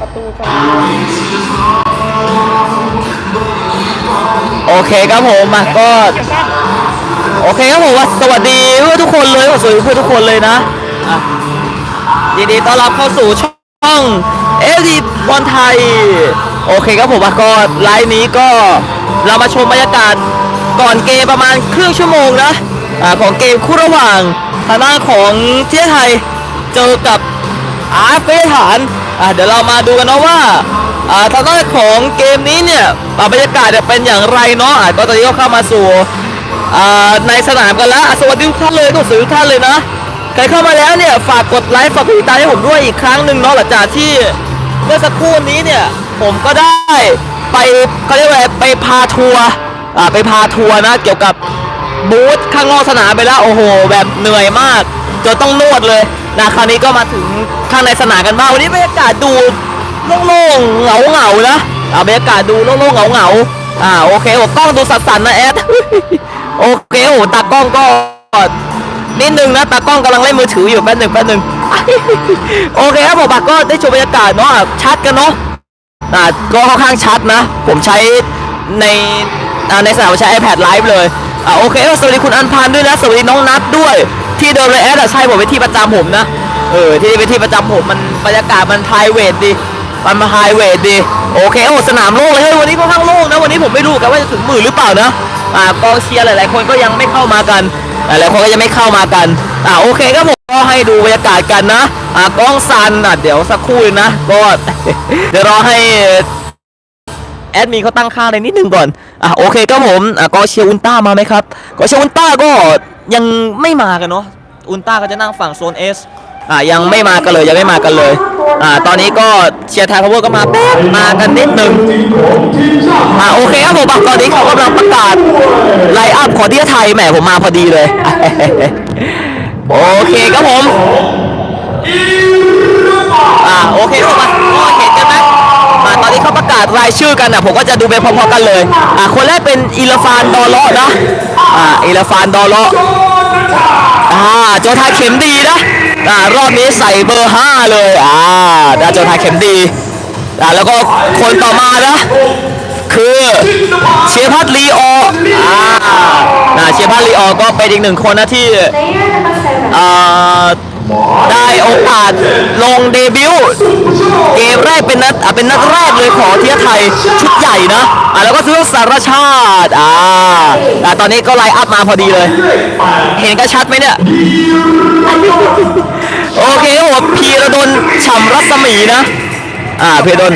ประตูสองโอเคครับผมมาก็โอเคครับผมว่าสวัสดีเพื่อนทุกคนเลยสวัสดีเพื่อนทุกคนเลยนะอะยินดีต้อนรับเข้าสู่ช่องเอฟดีบอลไทย โอเคครับผมว่าก็ไลฟ์นี้ก็เรามาชมบรรยากาศก่อนเกมประมาณครึ่งชั่วโมงนะอ่าของเกมคู่ระหว่างทางด้านของเที่ยไทยเจอกับอาร์เฟฐาน อ่าเดี๋ยวเรามาดูกันเนาะว่าอ่าทางด้านของเกมนี้เนี่ยบรรยากาศจะเป็นอย่างไรเนาะอ่าก็ตอนนี้ก็เข้ามาสู่อ่าในสนามกันแล้วอะสวัสดีทุกท่านเลยก็สวัสดีทุกท่านเลยนะใครเข้ามาแล้วเนี่ยฝากกดไลค์ฝากกดติดตามให้ผมด้วยอีกครั้งหนึ่งเนาะหลังจากที่เมื่อสักครู่นี้เนี่ยผมก็ได้ไปเขาเรียกว่าไรไปพาทัวร์อ่าไปพาทัวร์นะเกี่ยวกับบูธข้างนอกสนามไปแล้วโอ้โหแบบเหนื่อยมากจนต้องนวดเลย นะคราวนี้ก็มาถึงข้างในสนามกันบ้างวันนี้บรรยากาศดูโล่งๆเหงาๆนะเอาบรรยากาศดูโล่งๆเหงาๆอ่าโอเคโอ้กล้องดูสั่นๆนะแอดโอเคโอ้ตากล้องก็นิดนึงนะตากล้องกำลังเล่นมือถืออยู่แป๊บหนึ่งแป๊บหนึ่งโอเคครับผมก็ได้ชมบรรยากาศเนาะชัดกันเนาะอ่าก็ค่อนข้างชัดนะ ผมใช้ในในสนามใช้ iPad Live เลยอ่าโอเคสวัสดีคุณอันพันด้วยนะสวัสดีน้องนัทด้วย ที่เดิมเลยแอดอะใช่ผมเป็นที่ประจำผมนะ เออที่เป็นที่ประจำผมมันบรรยากาศมันไพรเวทดี มันมาไฮเวทดี โอเคโอ้สนามโล่งเลยเฮ้ยวันนี้ค่อนข้างโล่งนะวันนี้ผมไม่รู้กันว่าจะถึงหมื่นหรือเปล่านะอ่ากองเชียร์หลายๆ คนก็ยังไม่เข้ามากันหลายๆคนก็ยังไม่เข้ามากันอ่าโอเคครับผมก็ให้ดูบรรยากาศกันนะอ่ากล้องซันอะเดี๋ยวสักครู่นะก็เดี๋ยวรอให้แอดมินเขาตั้งค่าเลยนิดนึงก่อน อะโอเคครับผมอะก็เชียร์อุลต้ามาไหมครับ ก็เชียร์อุลต้าก็ ยังไม่มากันเนาะอุลตร้าก็จะนั่งฝั่งโซนเอสอ่ายังไม่มากันเลยยังไม่มากันเลยอ่าตอนนี้ก็เชียร์ไทยพาวเวอร์ก็มาแป๊บมากันนิดนึงอ่าโอเคครับผมตอนนี้เขากำลังประกาศไลน์อัพของที่ไทยแหมผมมาพอดีเลย โอเคครับผมอ่าโอเคครับผมโอเห็นกันไหม ตอนนี้เขาประกาศรายชื่อกันอะผมก็จะดูไปพร้อมๆกันเลยอ่าคนแรกเป็นอิลฟานดอเลาะนะอ่าอิลฟานดอเลาะอ่าโจทาเข็มดีนะอ่ารอบนี้ใส่เบอร์ 5 เลยอ่าดาโจทาเข็มดีอ่าแล้วก็คนต่อมานะคือเชียร์พัทลีอออ่าเชียร์พัทลีออก็เป็นอีกหนึ่งคนนะที่อ่า ได้โอกาสลงเดบิวต์เกมแรกเป็นนัดอะเป็นนัดแรกเลยของเทียไทยชุดใหญ่นะอ่าแล้วก็ซื้อสารชาติอ่าอ่ตอนนี้ก็ไลน์อัพมาพอดีเลย เห็นกันชัดไหมเนี่ย โอเคครับผมพีระดนฉ่ำรัศมีนะ อ่าพีระดน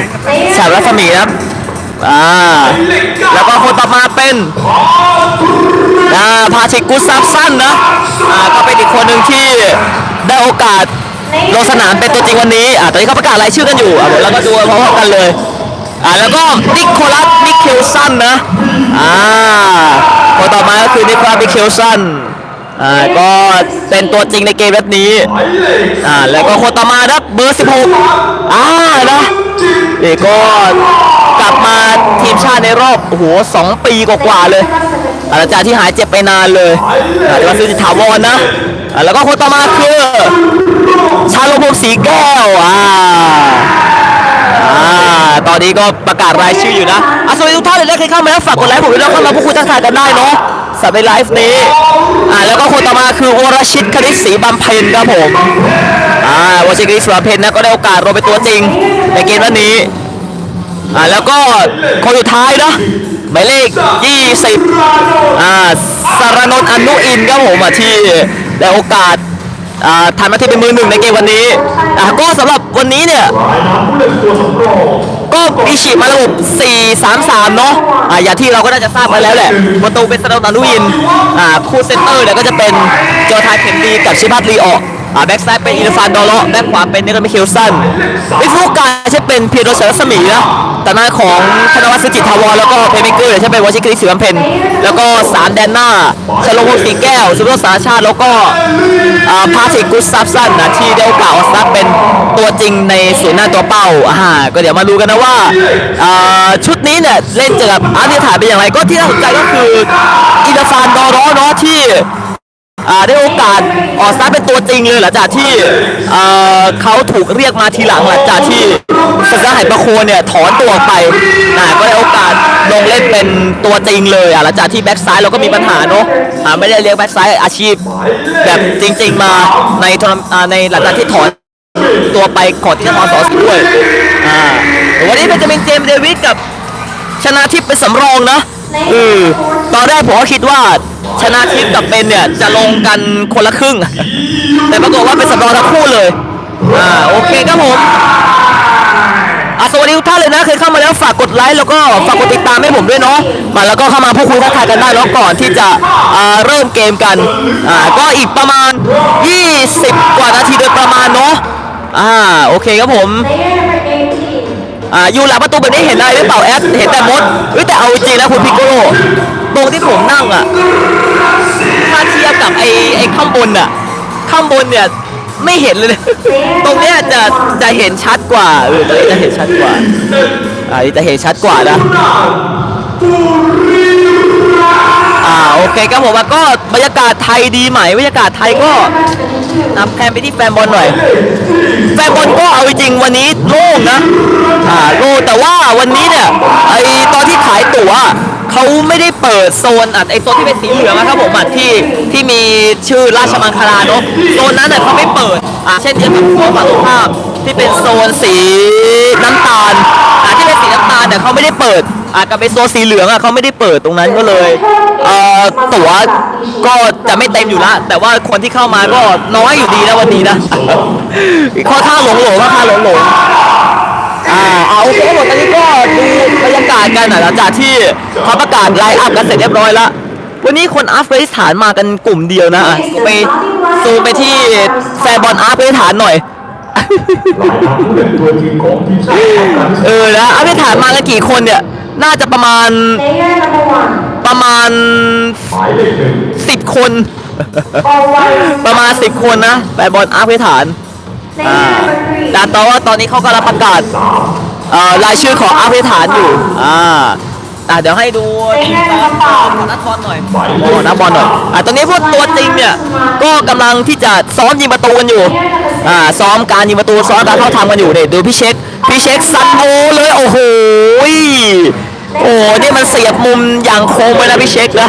ฉ่ำรัศมีนะครับอ่าแล้วก็คนต่อมาเป็นอ่าพาชิกุซับสั้นนะอ่าก็เป็นอีกคนหนึ่งที่ ได้โอกาสลงสนามเป็นตัวจริงวันนี้อ่าตอนนี้เขาประกาศรายชื่อกันอยู่อ่าเดี๋ยวเราก็ดูพร้อมๆกันเลยอ่าแล้วก็นิโคลัสมิเคลสันนะอ่าคนต่อมาก็คือนิโคลัสมิเคลสันอ่าก็เป็นตัวจริงในเกมแบบนี้อ่าแล้วก็คนต่อมาครับเบอร์16อ่านะนี่ก็กลับมาทีมชาติในรอบโอ้โหสองปีกว่าๆเลยหลังจากที่หายเจ็บไปนานเลยอาเดี๋ยวมาซื้อจิตถาวรนะ อ่าแล้วก็คนต่อมาคือ ชาลพงศ์สีแก้วอ่าอ่าตอนนี้ก็ประกาศรายชื่ออยู่นะอะสวัสดีทุกท่านเลยนะใครเข้ามาแล้วฝากกดไลค์ผมด้วยแล้วเข้ามาพูดคุยทักทายกันได้เนาะสำหรับในไลฟ์นี้อ่าแล้วก็คนต่อมาคือวรชิตคณิตศรีบำเพ็ญครับผมอ่าวรชิตคณิตศรีบำเพ็ญนะก็ได้โอกาสลงเป็นตัวจริงในเกมวันนี้อ่าแล้วก็คนสุดท้ายนะหมายเลข 20 อ่าสารนนท์อนุอินครับผมอะที่ ได้โอกาสอ่าทำหน้าที่เป็นมือหนึ่งในเกมวันนี้ก็สำหรับวันนี้เนี่ยก็อิชิมาระบบ 4-3-3 เนาะอ่าอย่างที่เราก็น่าจะทราบมาแล้วแหละ ประตูเป็นสตามอนุอินอ่าคู่เซนเตอร์เนี่ยก็จะเป็นโจทายเข็มดีกับชิบัตรีออก อ่าแบ็กซ้ายเป็นอินฟานดอลเลาะแบ็กขวาเป็นเนโรมิเคลสันวิฟูการใช้เป็นเพียโรเชลสมีนะแต่หน้าของธนวัฒน์สุจิตทาวรแล้วก็เพย์เมเกอร์เนี่ยใช้เป็นวชิคริสิวัมเพนแล้วก็สามแดนหน้าชโลวงสีแก้วสุภาพสารชาติแล้วก็อ่าพาสิกุสซับซันนะที่ได้โอกาสออสตาเป็นตัวจริงในศูนย์หน้าตัวเป้าอ่าก็เดี๋ยวมาดูกันนะว่าอ่าชุดนี้เนี่ยเล่นเจอกับอาร์เดียถ่ายเป็นอย่างไรก็ที่น่าสนใจก็คืออินฟานดอรอเนาะที่ อ่าได้โอกาสออกสตาร์ทเป็นตัวจริงเลยหลังจากที่เอ่อเขาถูกเรียกมาทีหลังหลังจากที่สัญญาหายโคเนี่ยถอนตัวออกไปนะก็ได้โอกาสลงเล่นเป็นตัวจริงเลยอะหลังจากที่แบ็กซ้ายเราก็มีปัญหาเนาะอ่าไม่ได้เรียกแบ็กซ้ายอาชีพ แบบจริง ๆ มาในทร์นในหลังจากที่ถอนตัวไปก่อนที่จะถอนสอสด้วยอ่าวันนี้เป็นจะเป็นเจมส์เดวิดกับชนะทิพย์เป็นสำรองนะ ออตอนแรกผมก็คิดว่าชนะทิพย์กับเป็นเนี่ยจะลงกันคนละครึ่ง แต่ปรากฏว่าเป็นสำรองทั้งคู่เลย อ่าโอเคครับผมอะสวัสดีทุกท่านเลยนะ เคยเข้ามาแล้วฝากกดไลค์แล้วก็ฝากกดติดตามให้ผมด้วยเนาะมาแล้วก็เข้ามาพูดคุยทักทายกันได้แล้วก่อนที่จะอ่าเริ่มเกมกันอ่าก็อีกประมาณ 20 กว่านาทีโดยประมาณเนาะอ่าโอเคครับผม อ่าอยู่หลังประตูแบบนี้เห็นอะไรหรือเปล่าแอดเห็นแต่มดเฮ้ยแต่เอาจริงนะคุณพิกโกโลตรงที่ผมนั่งอะถ้าเทียบกับไอ้ไอ้ข้างบนอะข้างบนเนี่ยไม่เห็นเลย ตรงเนี้ยจะจะเห็นชัดกว่าเออตรงนี้จะเห็นชัดกว่าอ่าจะเห็นชัดกว่านะ โอเคครับผมแล้วก็บรรยากาศไทยดีไหมบรรยากาศไทยก็นำแพนไปที่แฟนบอลหน่อย แฟนบอลก็เอาจริงวันนี้โล่งนะอ่าโล่งแต่ว่าวันนี้เนี่ยไอตอนที่ขายตั๋วเขาไม่ได้เปิดโซนอไอโซนที่เป็นสีเหลืองนะครับผมอะที่ที่มีชื่อราชมังคลาเนอะโซนนั้นเน่ยเขาไม่เปิดอ่าเช่นเดียวกับโซนฝั่งตรงข้ามที่เป็นโซนสีน้ำตาลอ่าที่เป็นสีน้ำตาลเนี่ยเขาไม่ได้เปิดอ่ากับเป็นโซนสีเหลืองอะเขาไม่ได้เปิดตรงนั้นก็เลย เอ่อตั๋วก็จะไม่เต็มอยู่ละแต่ว่าคนที่เข้ามาก็น้อยอยู่ดีนะวันนี้นะ ค่อนข้างหลงหลงค่อนข้างหลงหลงอ่าเอาโอเคทั้งหมดตอนนี้ก็ดูบรรยากาศกันหน่อยหลังจากที่เขาประกาศไลน์อัพกันเสร็จเรียบร้อยล้ววันนี้คนอัฟกานิสถานมากันกลุ่มเดียวนะไปซูมไปที่แฟนบอลอัฟกานิสถานหน่อยหลายนักผู้เล่นตัวจริงของทีมชาติอัฟกานิสเอถานอนะอัฟกานิสถานมากันกี่คนเนี่ย น่าจะประมาณ ประมาณหมายเลขหนึ่งสิบคน ประมาณสิบคนนะแฟนบอลอัฟกานิสถานอ่าแต่ตอนว่าตอนนี้เขากำลังประกาศสามเอ่อรายชื่อของอาเพฐานอยู่อ่าอะเดี๋ยวให้ดูทีมซ้อมของนักบอลหน่อยโอ้นักบอลหน่อยอะตอนนี้พวกตัวจริงเนี่ยก็กำลังที่จะซ้อมยิงประตูกันอยู่อ่าซ้อมการยิงประตูซ้อมการเข้าทำกันอยู่เดี๋ยวดูพี่เช็คพี่เช็คซันโบเลยโอ้โหย โอ้นี่มันเสียบมุมอย่างคมเลยนะพี่เช็คนะ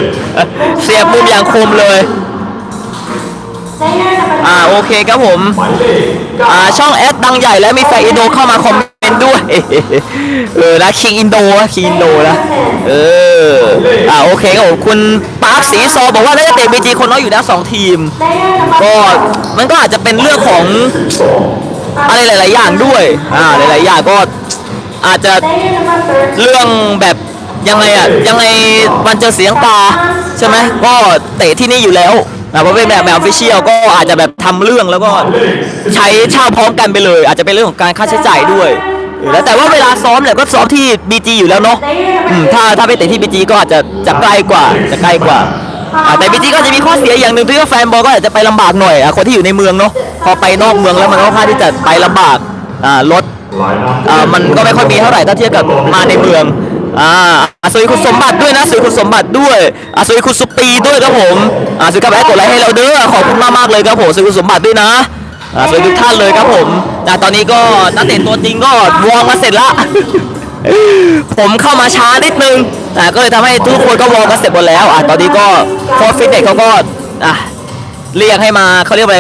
เสียบมุมอย่างคมเลยอ่าโอเคครับผม อ่าช่องแอดดังใหญ่แล้วมีแฟนอินโดเข้ามาคอมเมนต์ด้วย เออนะคิงอินโดนะคิงอินโดนะเอออ่าโอเคครับผมคุณปาร์คสีซอบอกว่าน่าจะเตะบีจีคนน้อยอยู่แล้วสองทีม ก็มันก็อาจจะเป็นเรื่องของอะไรหลาย ๆ อย่างด้วย อ่าหลาย ๆ อย่างก็อาจจะเรื่องแบบ ยังไงอะยังไงวันเจอเสียงตาใช่ไหมก็เตะที่นี่อยู่แล้วนะเพราะเป็นแบบแบบออฟฟิเชียลก็อาจจะแบบทำเรื่องแล้วก็ใช้เช่าพร้อมกันไปเลย อาจจะเป็นเรื่องของการค่าใช้จ่ายด้วยแล้วแต่ว่าเวลาซ้อมเนี่ยก็ซ้อมที่ BG อยู่แล้วเนาะถ้าถ้าไปเตะที่ BG ก็อาจจะจะใกล้กว่าจะใกล้กว่าแต่ BG ก็จะมีข้อเสียอย่างหนึ่งที่ว่าแฟนบอลก็อาจจะไปลำบากหน่อยอคนที่อยู่ในเมืองเนาะพอไปนอกเมืองแล้วมันก็ค่อนข้าที่จะไปลำบากรถมันก็ไม่ค่อยมีเท่าไหร่ถ้าเทียบกับมาในเมือง อ่าอะสวัสดีคุณสมบัติด้วยนะสวัสดีคุณสมบัติด้วยอะสวัสดีคุณสุปีด้วยครับผมอ่าสวัสดีครับแอดกดไลค์ให้เราเด้อขอบคุณมากมากเลยครับผมสวัสดีคุณสมบัติด้วยนะอ่าสวัสดีทุกท่านเลยครับผมแต่ตอนนี้ก็นักเตะตัวจริงก็วอร์มมาเสร็จละผมเข้ามาช้านิดนึงอ่าก็เลยทำให้ทุกคนก็วอร์มกันเสร็จหมดแล้วอะตอนนี้ก็โค้ชฟิตเนสเขาก็อะเรียกให้มาเขาเรียกอะไร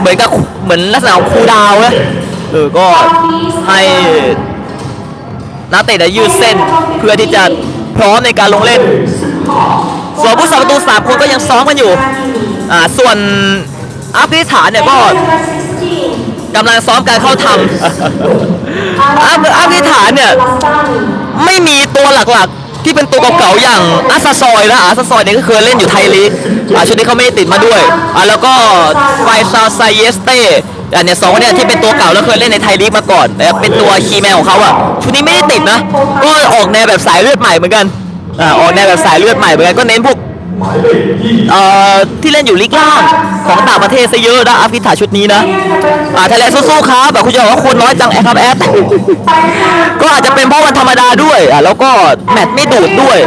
เหมือนกับเหมือนลักษณะของครูดาวนะเออก็ให้ นักเตะได้ยืดเส้นเพื่อที่จะพร้อมในการลงเล่น ส่วนผู้สาประตูสามคนก็ยังซ้อมกันอยู่อ่าส่วนอัฟริฐานเนี่ยก็กำลังซ้อมการเข้าทำอัฟอัฟริฐานเนี่ยไม่มีตัวหลักๆ ที่เป็นตัวเก่าๆอย่างอาซาซอยนะอาซาซอยเนี่ยก็เคยเล่นอยู่ไทยลีกอ่าชุดนี้เขาไม่ติดมาด้วยอ่าแล้วก็ไฟซาไซเยสเต้ อันเนี้ยสองคนเนี้ยที่เป็นตัวเก่าแล้วเคยเล่นในไทยลีกมาก่อนแต่เป็นตัวคีย์แมนของเขาอะชุดนี้ไม่ได้ติดนะก็ออกแนวแบบสายเลือดใหม่เหมือนกันอ่าออกแนวแบบสายเลือดใหม่เหมือนกันก็เน้นพวก เอ่อที่เล่นอยู่ลีกล่างของต่างประเทศซะเยอะนะอัฟริกาชุดนี้นะอ่าไทยแลนด์สู้ๆครับแบบคุณจะบอกว่าคนน้อยจังแอดครับแอดก็อาจจะเป็นเพราะวันธรรมดาด้วยอ่าแล้วก็แมตช์ไม่ดูดด้วย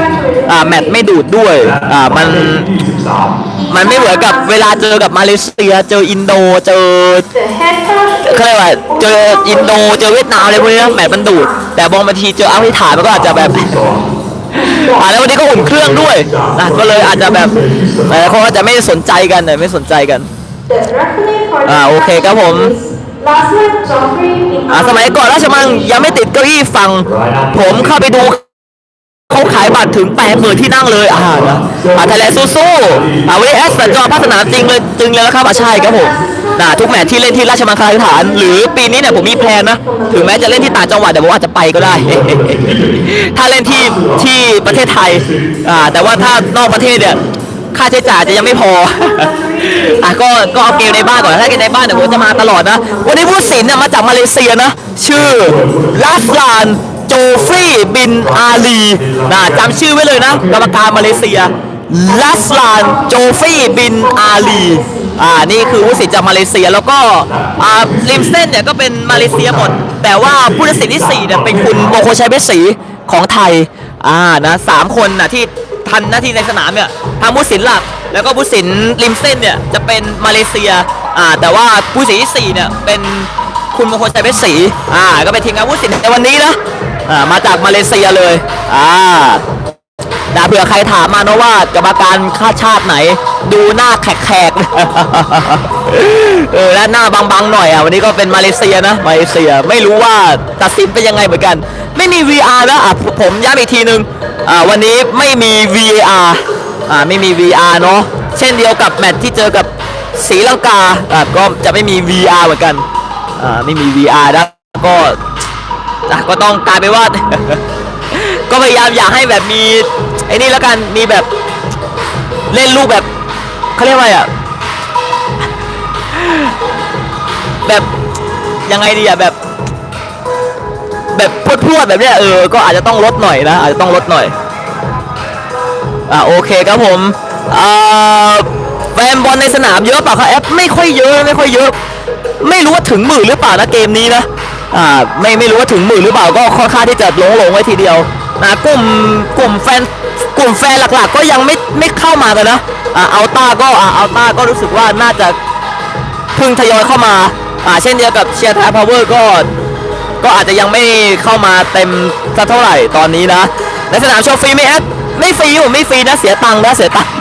อ่าแมตช์ไม่ดูดด้วยอ่ามันมันไม่เหมือนกับเวลาเจอกับมาเลเซียเจออินโดเจอเขาเรียกว่าเจออินโดเจอเวียดนามอะไรพวกนี้แมตช์มันดูด แต่บางทีเจออัฟริกามันก็อาจจะแบบ อ่าแล้ววันนี้ก็อุ่นเครื่องด้วยนะก็เลยอาจจะแบบหลายคนอาจจะไม่สนใจกันเลยไม่สนใจกันอ่าโอเคครับผมอ่าสมัยก่อนราชมังยังไม่ติดดเก้าอี้ฟังผมเข้าไปดู เขาขายบัตรถึงแปดหมื่นที่นั่งเลย อ่านะอ่าไทยแลนด์สู้ๆอ่าวันนี้แอสสัญจรภาคสนามจริงเลยจริงเลยแล้วครับอ่าใช่ครับผมนะทุกแมตช์ที่เล่นที่ราชมังคลาสถาน หรือปีนี้เนี่ยผมมีแพลนนะ ถึงแม้จะเล่นที่ต่างจังหวัดแต่ผมอาจจะไปก็ได้ ถ้าเล่นที่ที่ประเทศไทย อ่า แต่ว่าถ้านอกประเทศเนี่ย ค่าใช้จ่ายจะยังไม่พอ อะก็ก็เอาเกมในบ้านก่อนถ้าเกมในบ้านเนี่ยผมจะมาตลอดนะ วันนี้ผู้สินเนี่ยมาจากมาเลเซียนะ ชื่อลาสลาน โจฟรีบินอาลีนะจำชื่อไว้เลยนะ กรรมการมาเลเซียลาสลานโจฟรีบินอาลีอ่านี่คือผู้สินจากมาเลเซียแล้วก็อ่าริมเส้นเนี่ยก็เป็นมาเลเซียหมด แต่ว่าผู้ตัดสินที่สี่เนี่ยเป็นคุณโมโคชัยเบสสีของไทยอ่านะสามคนนะที่ทันหน้าที่ในสนามเนี่ยทางผู้สินหลัก แล้วก็ผู้สินริมเส้นเนี่ยจะเป็นมาเลเซียอ่าแต่ว่าผู้สินที่สี่เนี่ยเป็นคุณมงคลชัยเพชรศรีอ่า ก็เป็นทีมงานผู้สินในวันนี้นะ อ่ามาจากมาเลเซียเลยอ่าดาเผื่อใครถามมาเนะว่ากรรมการค่าชาติไหน ดูหน้าแขกๆเออและหน้าบางๆหน่อยอะวันนี้ก็เป็นมาเลเซียนะมาเลเซียไม่รู้ว่าตัดสินเป็นยังไงเหมือนกัน ไม่มี VR นะอะผมย้ำอีกทีนึงอ่าวันนี้ไม่มี VAR อ่าไม่มี VR เนาะเช่นเดียวกับแมตช์ที่เจอกับศรีลังกาอ่าก็จะไม่มี VR เหมือนกันอ่าไม่มี VR นะก็ อะก็ต้องกลายไปนว่า ก็พยายามอยากให้แบบมีไอ้นี่แล้วกันมีแบบเล่นลูกแบบเขาเรียกว่าอะไรอะแบบยังไงดีอะแบบ แบบพวดๆแบบเนี้ยเออก็อาจจะต้องลดหน่อยนะอาจจะต้องลดหน่อยอ่าโอเคครับผมอ่าแฟนบอลในสนามเยอะเปล่าครับแอปไม่ค่อยเยอะไม่ค่อยเยอะ ไม่รู้ว่าถึงหมื่นหรือเปล่านะเกมนี้นะ อ่าไม่ไม่รู้ว่าถึงหมื่นหรือเปล่าก็ค่อนข้างที่จะหลงหลงไว้ทีเดียวนะกลุ่มกลุ่มแฟนกลุ่มแฟนหลักๆ ก็ยังไม่ไม่เข้ามากันนะอ่าเอาต้าก็อ่าเอาต้าก็รู้สึกว่าน่าจะเพิ่งทยอยเข้ามาอ่าเช่นเดียวกับเชียร์ไทยพาวเวอร์ก็ก็อาจจะยังไม่เข้ามาเต็มสักเท่าไหร่ตอนนี้นะในสนามโชว์ฟรีไหมแอดไม่ฟรีผมไม่ฟรีนะเสียตังค์นะเสียตังค์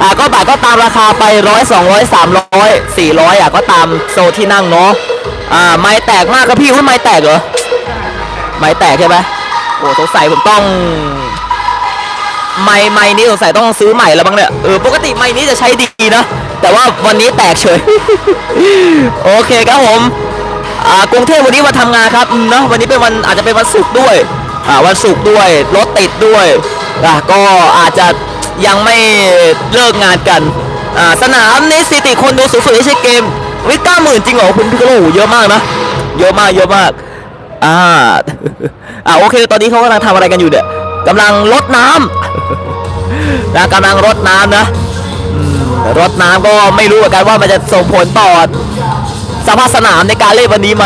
อ่าก็บัตรก็ตามราคาไปร้อยสองร้อยสามร้อยสี่ร้อยอะก็ตามโซที่นั่งเนาะ อ่าไม้แตกมากครับพี่ว่าไม้แตกเหรอไม้แตกใช่ไหมโอ้สงสัยผมต้องไม้ไม้นี้สงสัยต้องซื้อใหม่แล้วบ้างเนี่ยเออปกติไม้นี้จะใช้ดีนะแต่ว่าวันนี้แตกเฉยโอเคครับผมอ่ากรุงเทพวันนี้มาทำงานครับเนะวันนี้เป็นวันอาจจะเป็นวันศุกร์ด้วยอ่าวันศุกร์ด้วยรถติดด้วยอะก็อาจจะยังไม่เลิกงานกันอ่าสนามนี้สถิติคนดูสูงสุดในเช่เกม วิก้าหมื่นจริงเหรอคุณพี่กระโลเยอะมากนะ เยอะมากเยอะมากอ่าอ่าโอเค ตอนนี้เขากำลังทำอะไรกันอยู่เนี่ยกำลังรดน้ำนะกำลังรดน้ำนะรดน้ำก็ไม่รู้เหมือนกันว่ามันจะส่งผลต่อสภาพสนามในการเล่นวันนี้ไหม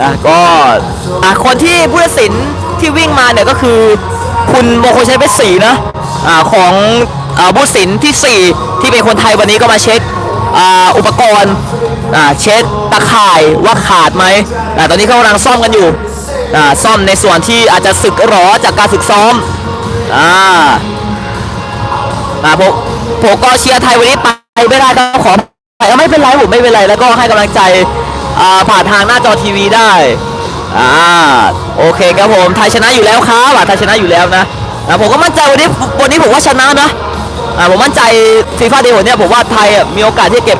นะก็อะคนที่ผู้ตัดสินที่วิ่งมาเนี่ยก็คือ คุณโมโคชัยเพชรศรีนะอ่าของอ่าผู้ตัดสินที่ 4 ที่เป็นคนไทยวันนี้ก็มาเช็ค อุปกรณ์เช็คตะข่ายว่าขาดไหมอ่ตอนนี้เขากำลังซ่อมกันอยู่ซ่อมในส่วนที่อาจจะสึกหรอจากการฝึกซ้อมอ่าอ่าผมผมก็เชียร์ไทยวันนี้ไปไม่ได้ก็ขอไปไม่เป็นไรผมไม่เป็นไรแล้วก็ให้กำลังใจผ่านทางหน้าจอทีวีได้อ่าโอเคครับผมไทยชนะอยู่แล้วครับไทยชนะอยู่แล้วนะผมก็มั่นใจวันนี้วันนี้ผมว่าชนะนะ ผมมั่นใจฟีฟ่าเดย์วันนี้ผมว่าไทยมีโอกาสที่เก็บ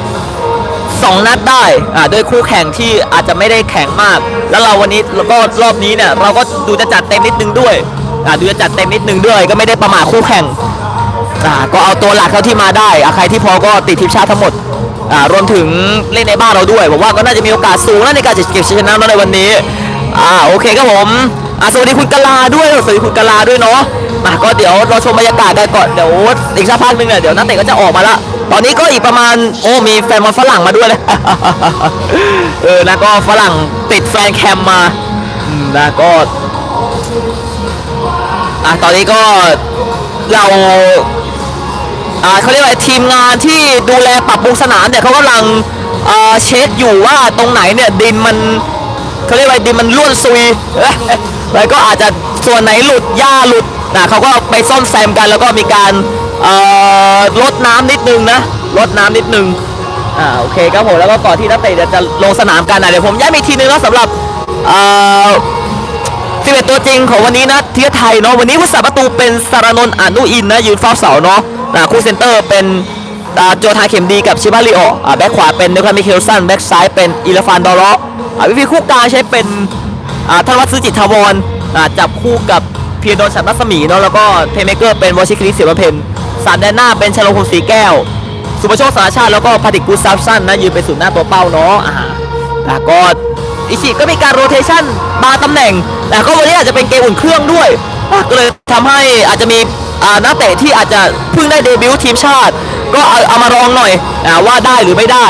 สองนัดได้อ่าด้วยคู่แข่งที่อาจจะไม่ได้แข็งมาก แล้วเราวันนี้ก็รอบนี้เนี่ยเราก็ดูจะจัดเต็มนิดนึงด้วยอ่าดูจะจัดเต็มนิดนึงด้วย ก็ไม่ได้ประมาทคู่แข่งอ่าก็เอาตัวหลักเท่าที่มาได้อะใครที่พอก็ติดทีมชาติทั้งหมดอ่ารวมถึงเล่นในบ้านเราด้วยผมว่าก็น่าจะมีโอกาสสูงนะในการจะเก็บชัยชนะในวันนี้อ่าโอเคครับผมอ่าสวัสดีคุณกลาด้วยสวัสดีคุณกลาด้วยเนาะ มาก็เดี๋ยวเราชมบรรยากาศกันก่อนเดี๋ยวอีกสักพักหนึงเนี่ยเดี๋ยวนักเตะก็จะออกมาละตอนนี้ก็อีกประมาณโอ้มีแฟนบอลฝรั่งมาด้วยเลยเออนะก็ฝรั่งติดแฟนแคมมาอืมนะก็อะตอนนี้ก็เราอ่าเขาเรียกว่าทีมงานที่ดูแลปรับปรุงสนามเนี่ยเขากำลังเอ่อเช็คอยู่ว่าตรงไหนเนี่ยดินมันเขาเรียกว่าดินมันร่วนซุยเอ้ยแล้วก็อาจจะส่วนไหนหลุดหญ้าหลุด นะเขาก็ไปซ่อมแซมกันแล้วก็มีการลดน้ำนิดนึงนะลดน้ำนิดนึงอ่าโอเคครับผมแล้วก็ก่อนที่นักเตะจะลงสนามกันนะเดี๋ยวผมย้ำอีกทีนึงนะสำหรับเอ่อ11ตัวจริงของวันนี้นะเทียไทยเนาะวันนี้ผู้สาประตูเป็นสารนนท์อนุอินนะยืนเฝ้าเสาเนาะนะคู่เซนเตอร์เป็นอ่าโจทาเข็มดีกับชิบาริโออแบ็คขวาเป็นเนคามิเคลสันแบ็คซ้ายเป็นอิลฟานดอร์อ่าวิธีคู่กลางใช้เป็นธนวัฒน์ซื้อจิตทวรจับคู่กับ เพียโดนฉันรัศมีเนาะแล้วก็เพย์เมเกอร์เป็นวอชิคริสเสียบเพนสามแดนหน้าเป็นชโลคุมสีแก้ว สุภโชคสารชาติแล้วก็พาติกูซับซันนะยืนเป็นศูนย์หน้าตัวเป้าเนาะอ่าอ่ก็อิชิก็มีการโรเทชันบางตำแหน่ง แต่ก็วันนี้อาจจะเป็นเกมอุ่นเครื่องด้วยก็เลยทำให้อาจจะมีอ่านักเตะที่อาจจะเพิ่งได้เดบิวต์ทีมชาติ ก็เอาเอามาลองหน่อยอ่าว่าได้หรือไม่ได้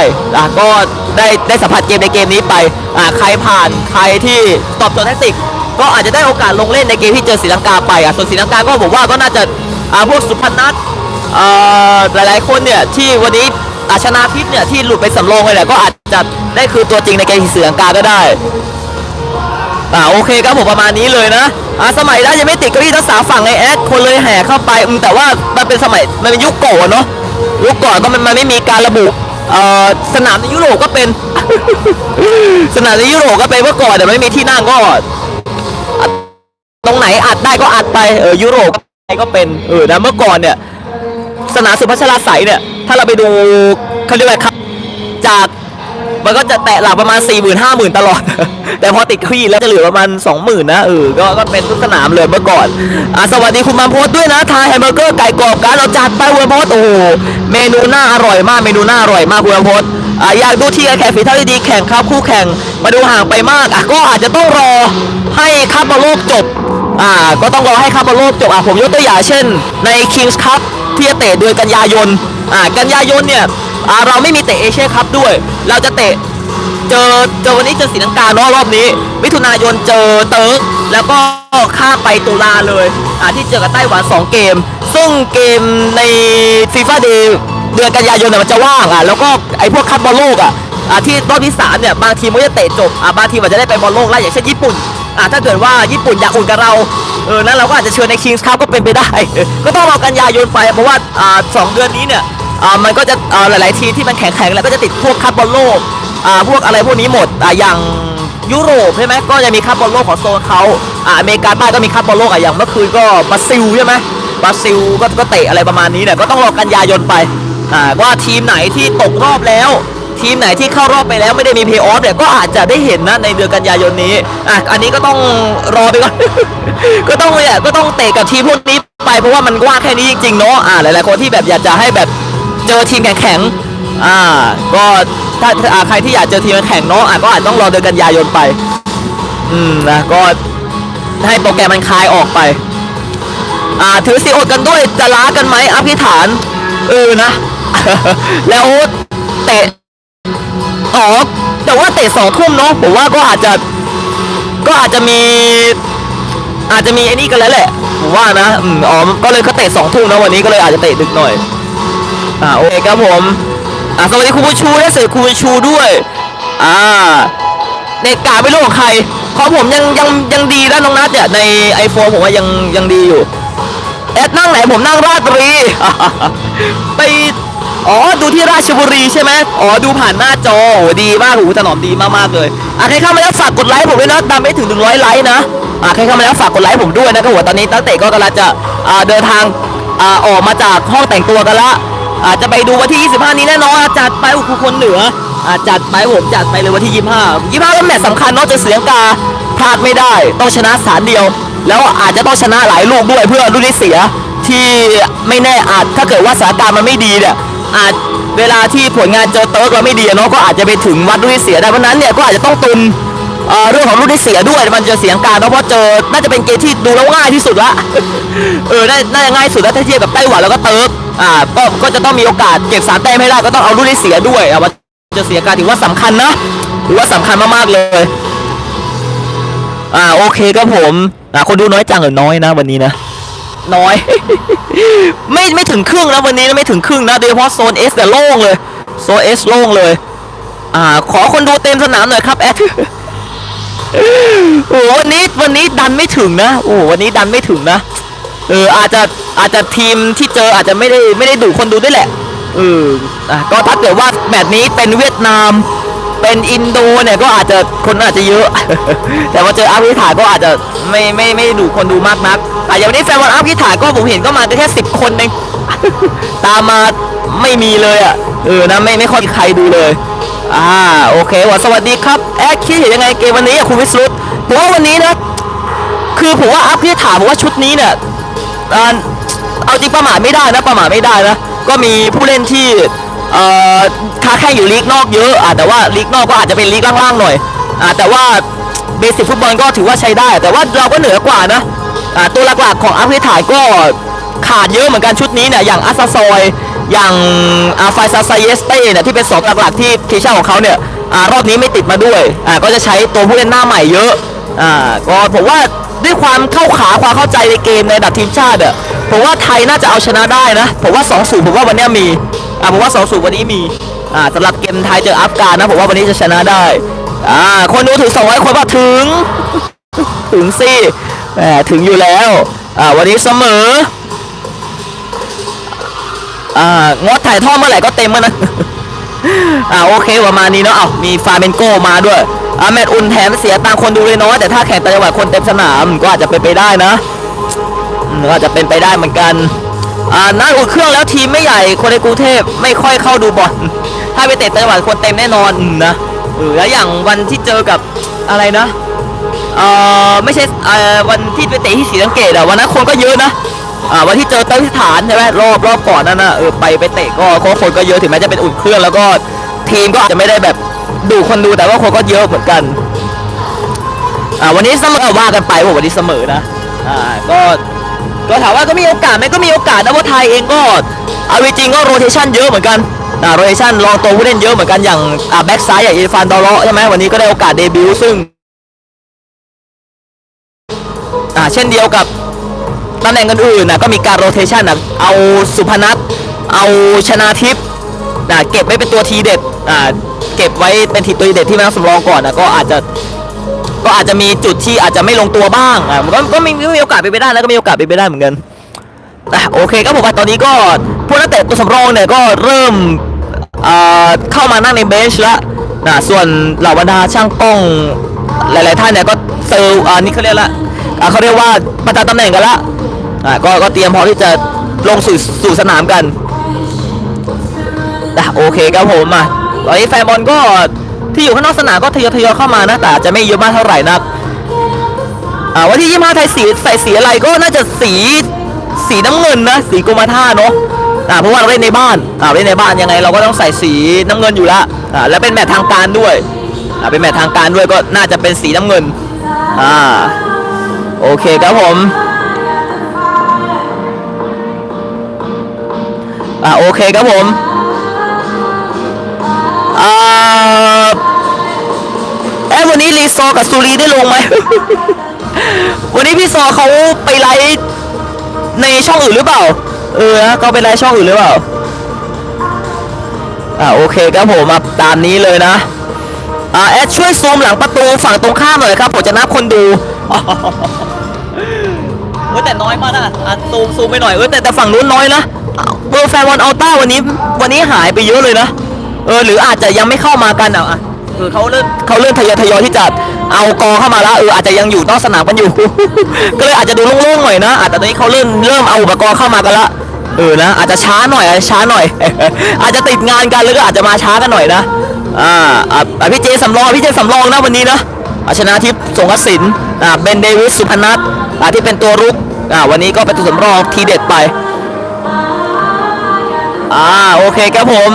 ก็ได้ได้สัมผัสเกมในเกมนี้ไปอ่าใครผ่านใครที่ตอบโจทย์แทคติก ก็อาจจะได้โอกาสลงเล่นในเกมที่เจอศรีลังกาไปอะส่วนศรีลังกาก็ผมว่าก็น่าจะอ่าพวกสุพนัทเอ่อหลายๆคนเนี่ยที่วันนี้อาชนาทิพย์เนี่ยที่หลุดไปสำรองเลยแหละก็อาจจะได้คือตัวจริงในเกมที่เสือลังกาก็ได้อ่าโอเคครับผมประมาณนี้เลยนะอ่าสมัยนั้นยังไม่ติดเก้าอี้ทั้งสามฝั่งไอแอดคนเลยแห่เข้าไปอืมแต่ว่ามันเป็นสมัยมันเป็นยุคก่อนเนาะยุคก่อนก็มันมันไม่มีการระบุสนามในยุโรปก็เป็น สนามในยุโรปก็เป็นเมื่อก่อนแต่ไม่มีที่นั่งก็ ตรงไหนอัดได้ก็อัดไปเออยุโรปก็เป็นเออนะเมื่อก่อนเนี่ย สนามสุพัชราใสยเนี่ย ถ้าเราไปดูเขาเรียกว่าครับจากมันก็จะแตะหลักประมาณ4 0 0 0 0 5 0,000ตลอด แต่พอติดขี้แล้วจะเหลือประมาณ 20,000นะเออก็ก็เป็นทุกสนามเลยเมื่อก่อนอะสวัสดีคุณมาโพสด้วยนะ ทาแฮมเบอร์เกอร์ไก่กรอบกันเราจัดไปคุณมาโพสโอ้เมนูน่าอร่อยมากเมนูน่าอร่อยมากคุณมาโพสอะอยากดูที่การแข่งฝีเท้าดีๆแข่งครับคู่แข่งมาดูห่างไปมากอะก็อาจจะต้องรอ ให้คัพบอลโลกจบอ่าก็ต้องรอให้คัพบอลโลกจบอะผมยกตัวอย่างเช่น ใน Kings Cup ที่จะเตะเดือนกันยายนอ่ากันยายนเนี่ยอ่าเราไม่มีเตะเอเชียคัพด้วย เราจะเตะเจอเจอวันนี้เจอศรีลังกาเนาะรอบนี้ มิถุนายนเจอเติร์กแล้วก็ข้ามไปตุลาเลยอ่าที่เจอกับไต้หวัน 2 เกม ซึ่งเกมในฟีฟ่าเดย์เดือนกันยายนเนี่ยมันจะว่างอะแล้วก็ไอ้พวกคัพบอลโลกอะอ่าที่รอบที่สามเนี่ยบางทีมก็จะเตะจบอ่าบางทีมอาจจะได้ไปบอลโลกแล้วอย่างเช่นญี่ปุ่น อ่าถ้าเกิดว่าญี่ปุ่นอยากอุ่นกับเราเออนั้นเราก็อาจจะเชิญใน Kings Cup ก็เป็นไปได้ ก็ต้องรอกันยายนไปเพราะว่าอ่าสองเดือนนี้เนี่ยอ่ามันก็จะอ่าหลาย ๆ ทีที่มันแข็งๆแล้วก็จะติดพวกคัพบอลโลกอ่าพวกอะไรพวกนี้หมดอ่าอย่างยุโรปใช่ไหมก็จะมีคัพบอลโลกของโซนเขาอ่าอเมริกาใต้ก็มีคัพบอลโลกอะอย่างเมื่อคืนก็บราซิลใช่ไหมบราซิลก็ก็เตะอะไรประมาณนี้เนี่ยก็ต้องรอกันยายนไปอ่าว่าทีมไหนที่ตกรอบแล้ว ทีมไหนที่เข้ารอบไปแล้วไม่ได้มีเพย์ออฟเนี่ยก็อาจจะได้เห็นนะในเดือนกันยายนนี้อะอันนี้ก็ต้องรอไปก่อน ก็ต้องเนี่ยก็ต้องเตะกับทีมพวกนี้ไปเพราะว่ามันว่างแค่นี้จริงๆเนาะอ่าหลายๆคนที่แบบอยากจะให้แบบเจอทีมแข็งๆอ่าก็ถ้าอ่าใครที่อยากเจอทีมแข็งเนาะอะก็อาจต้องรอเดือนกันยายนไป อืมนะก็ให้โปรแกรมมันคลายออกไป อ่าถือสีอดกันด้วยจะล้ากันไหมอภิฐานเออนะ แล้วเตะ อ๋อแต่ว่าเตะสองทุ่มเนาะผมว่าก็อาจจะ ก็อาจจะมี อาจจะมีไอ้นี่กันแล้วแหละผมว่านะอืมอ๋อก็เลยเขาเตะสองทุ่มนะวันนี้ก็เลยอาจจะเตะดึกหน่อยอ่าโอเคครับผมอ่าสวัสดีคุณผู้ชูและเสือคุณผู้ชูด้วยอ่าเน็ตกาไม่รู้ของใครของผมยังยังยังดีนะน้องนัทเนี่ยใน iPhone ผมว่ายังยังดีอยู่แอดนั่งไหนผมนั่งราชบุรีไป อ๋อ ดูที่ราชบุรีใช่ไหมอ๋อ ดูผ่านหน้าจอโหดีมากหูถนอมดีมากๆเลยอะใครเข้ามาแล้วฝากกดไลค์ผมด้วยนะตามไม่ถึง100ไลค์นะอะใครเข้ามาแล้วฝากกดไลค์ผมด้วยนะครับผมตอนนี้ตั้งเตะก็กำลังจะอ่าเดินทางอ่าออกมาจากห้องแต่งตัวกันละอาจจะไปดูวันที่ 25 นี้แน่นอนจัดไปอุคุคนเหนืออะจัดไปผมจัดไปเลยวันที่ 25 25ก็แมตช์สำคัญนอกจากเสียงกาพลาดไม่ได้ต้องชนะสารเดียว แล้วอาจจะต้องชนะหลายลูกด้วยเพื่อรุ่นนี้เสียที่ไม่แน่อาจถ้าเกิดว่าสถานการณ์มันไม่ดีเนี่ย อาจเวลาที่ผลงานเจอเติร์กเราไม่ดีเนาะก็อาจจะไปถึงวัดรุ่นที่เสียได้เพราะนั้นเนี่ยก็อาจจะต้องตุนเรื่องของรุ่นที่เสียด้วยมันจะเสียงการเนาะเพราะเจอน่าจะเป็นเกมที่ดูแล้วง่ายที่สุดละเออน่าจะง่ายสุดแล้วถ้าเทียบกับไต้หวันแล้วก็เติร์กอ่าก็ก็จะต้องมีโอกาสเก็บสามแต้มให้ได้ก็ต้องเอารุ่นที่เสียด้วยอะมันจะเสียการถือว่าสำคัญนะถือว่าสำคัญมากๆเลยอ่าโอเคครับผมอ่าคนดูน้อยจังหรือน้อยนะวันนี้นะ น้อย ไม่ไม่ถึงครึ่งนะวันนี้ไม่ถึงครึ่งนะโดยเฉพาะโซนเอสแต่โล่งเลยโซนเอสโล่งเลย อ่า ขอคนดูเต็มสนามหน่อยครับแอดโอ้วันนี้วันนี้ดันไม่ถึงนะโอ้วันนี้ดันไม่ถึงนะเอออาจจะอาจจะทีมที่เจออาจจะไม่ได้ไม่ได้ดูคนดูด้วยแหละเอออะก็ถ้าเกิดว่าแมตช์นี้เป็นเวียดนาม เป็นอินโดเนี่ยก็อาจจะคนอาจจะเยอะ แต่ว่าเจออาฟริกาก็อาจจะไม่ไม่ไม่ดูคนดูมากนักอ่อย่างวันนี้แฟนบอลอาฟริกาก็ผมเห็นก็มาแค่สิบคนเองตามมาไม่มีเลยอะเออนะไม่ไม่ค่อยใครดูเลยอ่าโอเคว่าสวัสดีครับแอดคิดเห็นยังไงเกมวันนี้คุณวิสรุตผมว่าวันนี้นะคือผมว่าอัพที่ถามว่าชุดนี้เนี่ยเอาจริงประมาทไม่ได้นะประมาทไม่ได้นะก็มีผู้เล่นที่ เอ่อค้าแข่งอยู่ลีกนอกเยอะอะแต่ว่าลีกนอกก็อาจจะเป็นลีกล่างๆหน่อยอ่าแต่ว่าเบสิกฟุตบอลก็ถือว่าใช้ได้ แต่ว่าเราก็เหนือกว่านะอ่าตัวหลักๆของอัพที่ถ่ายก็ขาดเยอะเหมือนกันชุดนี้เนี่ยอย่างอัสซาซอยอย่างอาไฟซาซาเยสเต้เนี่ยที่เป็นสองหลักๆที่ทีมชาติของเขาเนี่ยอารอบนี้ไม่ติดมาด้วยอ่าก็จะใช้ตัวผู้เล่นหน้าใหม่เยอะอ่าก็ผมว่าด้วยความเข้าขาความเข้าใจในเกมในระดับทีมชาติอะผมว่าไทยน่าจะเอาชนะได้นะ ผมว่า2 0ผมว่าวันนี้มี อ่าผมว่า2 0วันนี้มีอ่าสำหรับเกมไทยเจออัฟกานนะผมว่าวันนี้จะชนะได้อ่าคนดูถึง200คนป่ะถึง ถึงสิแหมถึงอยู่แล้วอ่าวันนี้เสมออ่างดถ่ายทอดเมื่อไหร่ก็เต็มแล้วนะอ่าโอเคประมาณนี้เนาะเอามีฟาเมนโกมาด้วยอ่าแมตอุ่นแถมเสียตังคนดูเลยน้อยแต่ถ้าแข่งต่างจังหวัดคนเต็มสนามก็อาจจะเป็นไปได้นะก็อาจจะเป็นไปได้เหมือนกันอ นัดอุ่นเครื่องแล้วทีมไม่ใหญ่คนในกรุงเทพไม่ค่อยเข้าดูบอลถ้าไปเตะต่างจังหวัดคนเต็มแน่นอนอืมนะแล้วอย่างวันที่เจอกับอะไรนะเออไม่ใช่เออวันที่ไปเตะที่ศรีสังเกตอะวันนั้นคนก็เยอะนะอ่าวันที่เจอเต้ยสถานใช่ไหมรอบรอบก่อนนั่นนะเออไปไปเตะก็คนก็เยอะถึงแม้จะเป็นอุ่นเครื่องแล้วก็ทีมก็อาจจะไม่ได้แบบดูคนดูแต่ว่าคนก็เยอะเหมือนกันอ่าวันนี้เสมอว่ากันไปว่าวันนี้เสมอนะอ่าก็ ก็ถามว่าก็มีโอกาสไหมก็มีโอกาสนะว่าไทยเองก็เอาจริงก็โรเทชันเยอะเหมือนกันโรเทชันลองตัวผู้เล่นเยอะเหมือนกันอย่างแบ็กซ้ายอย่างอิรฟานดอเลาะใช่ไหมวันนี้ก็ได้โอกาสเดบิวต์ซึ่งอ่าเช่นเดียวกับตำแหน่งอื่นๆนะก็มีการโรเทชันนะเอาสุพนัทเอาชนาทิพย์นะเก็บไว้เป็นตัวทีเด็ดอ่าเก็บไว้เป็นทีตัวทีเด็ดที่มาสำรองก่อนนะก็อาจจะ ก็อาจจะมีจุดที่อาจจะไม่ลงตัวบ้างอ่ามันก็ก็มีมีโอกาสเป็นไปได้แล้วก็มีโอกาสเป็นไปได้เหมือนกันอะโอเคครับผมว่าตอนนี้ก็พวกนักเตะตัวสำรองเนี่ยก็เริ่มเข้ามานั่งในเบนช์แล้วนะส่วนเหล่าบรรดาช่างกล้องหลาย ๆ ท่านเนี่ยก็เซอร์อ่านี่เขาเรียกละเขาเรียกว่าประจำตำแหน่งกันละอะก็ก็เตรียมพร้อมที่จะลงสู่สู่สนามกันอะโอเคครับผมอะตอนนี้แฟนบอลก็ ที่อยู่ข้างนอกสนามก็ทยอยทยอยเข้ามานะแต่อาจจะไม่เยอะมากเท่าไหร่นักอ่าวันที่ 25 ไทยสีใส่สีอะไรก็น่าจะสีสีน้ำเงินนะสีกรมท่าเนาะอ่าเพราะว่าเราเล่นในบ้านอ่าเล่นในบ้านยังไงเราก็ต้องใส่สีน้ำเงินอยู่ละอ่าแล้วเป็นแมตทางการด้วยอ่าเป็นแมตทางการด้วยก็น่าจะเป็นสีน้ำเงินอ่าโอเคครับผมอ่าโอเคครับผม เอ้วันนี้รีซอกับซูรีได้ลงไหม วันนี้พี่ซอเขาไปไลฟ์ในช่องอื่นหรือเปล่า เออนะเขาไปไลฟ์ช่องอื่นหรือเปล่า อ่าโอเคครับผมมาตามนี้เลยนะอ่าแอดช่วยซูมหลังประตูฝั่งตรงข้ามหน่อยครับผมจะนับคนดูเออแต่น้อยมากนะอะซูมซูมไปหน่อยเออแต่แต่ฝั่งนู้นน้อยนะเบอร์แฟนบอลอัลต้าวันนี้ วันนี้หายไปเยอะเลยนะ เออหรืออาจจะยังไม่เข้ามากันอะอะเออเขาเริ่มเขาเริ่มทยอยทยอยที่จะเอากองเข้ามาแล้วเอออาจจะยังอยู่นอกสนามกันอยู่ ก็เลยอาจจะดูโล่งๆหน่อยนะอะแต่ตอนนี้เขาเริ่มเริ่มเอาอุปกรณ์เข้ามากันละเออนะอาจจะช้าหน่อยอาจจะช้าหน่อย อาจจะติดงานกันแล้วก็อาจจะมาช้ากันหน่อยนะอ่าอะพี่เจสำรองพี่เจสำรองนะวันนี้นะอาชนะทิพย์สงกสินอ่าเบนเดวิสสุพนัทอ่าที่เป็นตัวรุกอ่าวันนี้ก็เป็นตัวสำรองทีเด็ดไปอ่าโอเคครับผม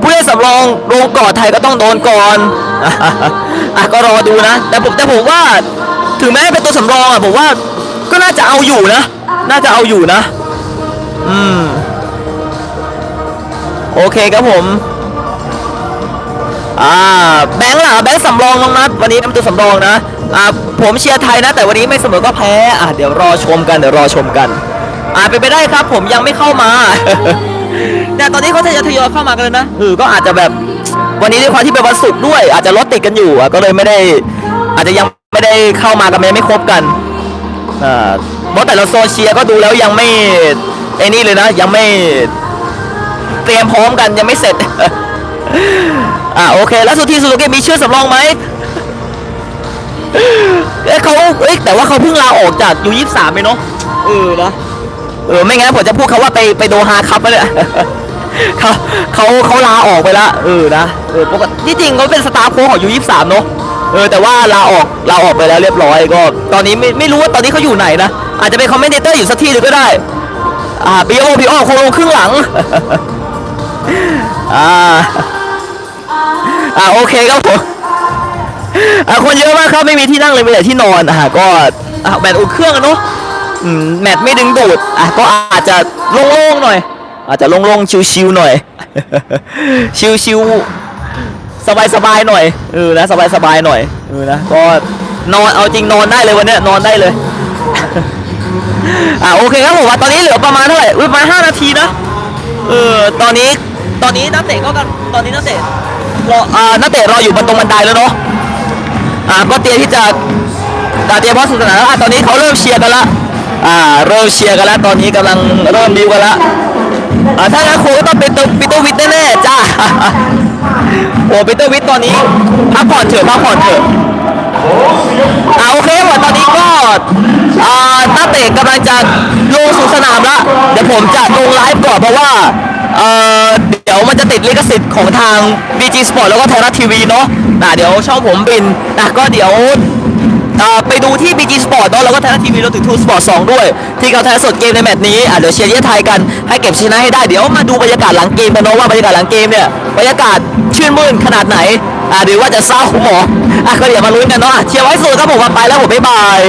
ผู้เล่นสำรองลงก่อนไทยก็ต้องโดนก่อนอะก็รอดูนะ แต่ผมแต่ผมว่าถึงแม้เป็นตัวสำรองอะผมว่าก็น่าจะเอาอยู่นะ น่าจะเอาอยู่นะ อืม โอเคครับผม อ่า แบงค์ล่ะ แบงค์สำรองน้องนัดวันนี้เป็นตัวสำรองนะ อ่า ผมเชียร์ไทยนะ แต่วันนี้ไม่เสมอก็แพ้ อ่าเดี๋ยวรอชมกัน เดี๋ยวรอชมกัน อ่าเป็นไปได้ครับ ผมยังไม่เข้ามา เนี่ยตอนนี้เขาจะทยอยเข้ามากันเลยนะเออก็อาจจะแบบวันนี้ด้วยความที่เป็นวันศุกร์ด้วย อาจจะรถติดกันอยู่อะก็เลยไม่ได้ อาจจะยังไม่ได้เข้ามากันยังไม่ครบกันอ่าเพราะแต่ละโซนเชียร์ก็ดูแล้วยังไม่ไอ้นี่เลยนะ ยังไม่เตรียมพร้อมกันยังไม่เสร็จอ่าโอเค แล้วสุทีสุสุเกะมีชื่อสำรองไหมเอ้ยเขาเอ้ยแต่ว่าเขาเพิ่งลาออกจากยูยี่สามไปเนาะเออนะเออไม่งั้นผมจะพูดเขาว่าไปไปโดฮาครับไปเลย เขาเขาเขาลาออกไปละเออนะเออปกติที่จริงเขาเป็นสตาฟโค้ชของยูยี่สามเนาะเออแต่ว่าลาออกลาออกไปแล้วเรียบร้อยก็ ตอนนี้ไม่ไม่รู้ว่าตอนนี้เขาอยู่ไหนนะ อาจจะเป็นคอมเมนเตอร์อยู่สักที่หนึ่งก็ได้ อ่าบีโอบีโอคงลงครึ่งหลัง อ่าอ่าโอเคครับผมอะคนเยอะมากครับไม่มีที่นั่งเลยมีแต่ที่นอนอะก็อะแมตช์อุ่นเครื่องอะเนาะอืมแมตช์ไม่ดึงดูดอะก็อาจจะโล่งๆหน่อย อาจจะโล่งๆชิวๆหน่อย ชิวๆสบายๆหน่อยเออนะสบายๆหน่อยเออนะก็นอนเอาจริงนอนได้เลยวันนี้นอนได้เลยอะโอเคครับผมว่าตอนนี้เหลือประมาณเท่าไหร่อุ๊ยประมาณ5นาทีนะเออตอนนี้ตอนนี้นักเตะก็กันตอนนี้นักเตะรออ่านักเตะรออยู่บนตรงบันไดแล้วเนาะอ่าก็เตรียมที่จะอ่าเตรียมพร้อมสนุกสนาแล้วอะตอนนี้เขาเริ่มเชียร์กันละอ่าเริ่มเชียร์กันล้วตอนนี้กำลังเริ่มดิวกันละ อ่าถ้างั้นครูก็ต้องเป็นตัวปีเตอร์วิทแน่ๆจ้าโอ้ปีเตอร์วิทตอนนี้พักผ่อนเถอะพักผ่อนเถอะอ่าโอเคหมดตอนนี้ก็อ่านักเตะกำลังจะลงสู่สนามละเดี๋ยวผมจะลงไลฟ์ก่อนเพราะว่าเอ่อเดี๋ยวมันจะติดลิขสิทธิ์ของทาง BG Sport แล้วก็ไทยรัฐทีวีเนาะนะเดี๋ยวช่องผมบินนะก็เดี๋ยวอ่อ ไปดูที่ BG Sport เนอะแล้วก็ไทยรัฐทีวีรวมถึงทูสปอร์ต2ด้วย ที่เขาถ่ายสดเกมในแมตช์นี้อะเดี๋ยวเชียร์เยี่ยไทยกันให้เก็บชนะให้ได้เดี๋ยวมาดูบรรยากาศหลังเกมกันเนาะว่าบรรยากาศหลังเกมเนี่ยบรรยากาศชื่นมื่นขนาดไหนอะหรือว่าจะเศร้าหมองอะก็เดี๋ยวมาลุ้นกันเนาะเชียร์ไว้สุดครับผมไปแล้วผมบ๊ายบาย